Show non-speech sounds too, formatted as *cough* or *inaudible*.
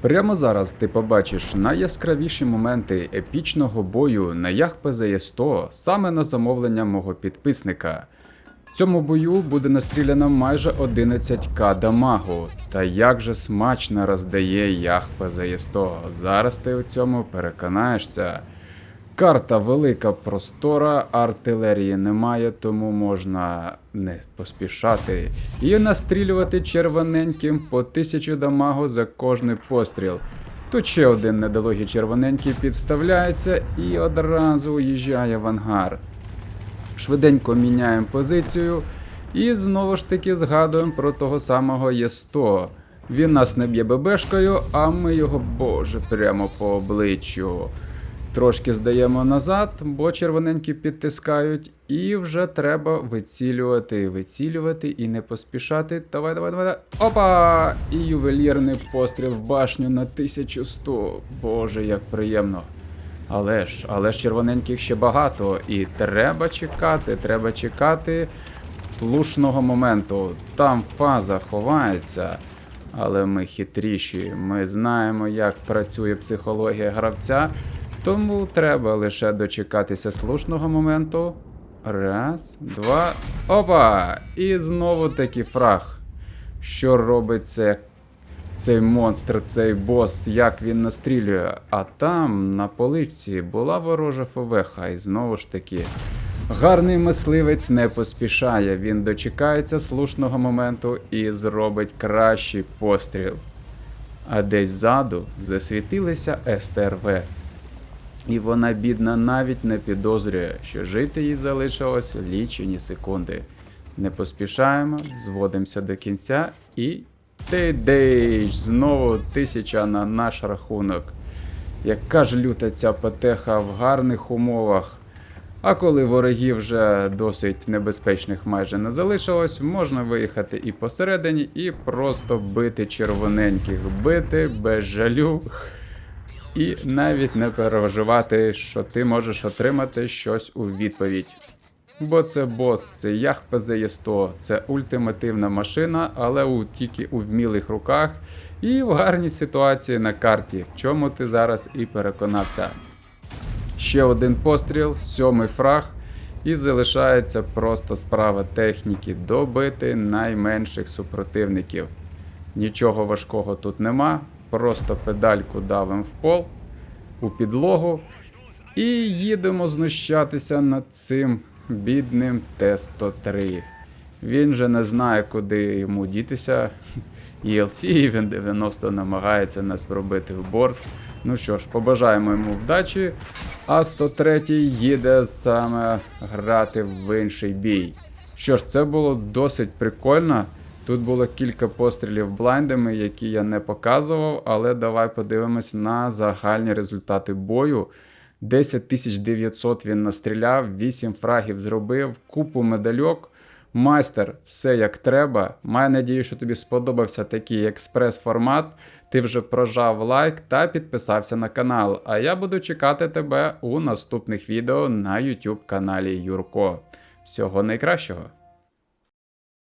Прямо зараз ти побачиш найяскравіші моменти епічного бою на яхпе ПЗЄ 100 саме на замовлення мого підписника. В цьому бою буде настріляно майже 11к дамагу. Та як же смачно роздає Ях ПЗЄ 100. Зараз ти у цьому переконаєшся. Карта велика простора, артилерії немає, тому можна не поспішати і настрілювати червоненьким по тисячу дамагу за кожний постріл. Тут ще один недолугий червоненький підставляється і одразу уїжджає в ангар. Швиденько міняємо позицію і знову ж таки згадуємо про того самого Є100. Він нас не б'є ББшкою, а ми його, боже, прямо по обличчю. Трошки здаємо назад, бо червоненькі підтискають, і вже треба вицілювати, вицілювати і не поспішати. Давай, давай, давай. Опа! І ювелірний постріл в башню на 1100. Боже, як приємно. Але ж, але ж червоненьких ще багато, і треба чекати, треба чекати слушного моменту. Там фаза ховається. Але ми хитріші, ми знаємо, як працює психологія гравця, тому треба лише дочекатися слушного моменту. Раз, два. Опа! І знову таки фраг. Що робить це цей монстр, цей бос, як він настрілює. А там на поличці була ворожа фовеха, і знову ж таки. Гарний мисливець не поспішає, він дочекається слушного моменту і зробить кращий постріл. А десь ззаду засвітилися СТРВ. І вона, бідна, навіть не підозрює, що жити їй залишилось лічені секунди. Не поспішаємо, зводимося до кінця і. Тейдейш! Знову тисяча на наш рахунок. Яка ж люта ця патеха в гарних умовах. А коли ворогів вже досить небезпечних майже не залишилось, можна виїхати і посередині, і просто бити червоненьких, бити без жалю. І навіть не переживати, що ти можеш отримати щось у відповідь. Бо це бос, це ях ПЗЄ100, це ультимативна машина, але у тільки у вмілих руках і в гарній ситуації на карті, в чому ти зараз і переконався. Ще один постріл, сьомий фраг, і залишається просто справа техніки добити найменших супротивників. Нічого важкого тут нема, просто педальку давимо в пол, у підлогу і їдемо знущатися над цим бідним Т-103. Він же не знає, куди йому дітися. *laughs* І він 90 намагається нас пробити в борт. Ну що ж, побажаємо йому вдачі. А 103 їде саме грати в інший бій. Що ж, це було досить прикольно. Тут було кілька пострілів блайндами, які я не показував, але давай подивимось на загальні результати бою. 10 900 він настріляв, 8 фрагів зробив, купу медальок. Майстер, все як треба. Маю надію, що тобі сподобався такий експрес-формат. Ти вже прожав лайк та підписався на канал. А я буду чекати тебе у наступних відео на YouTube каналі Юрко. Всього найкращого!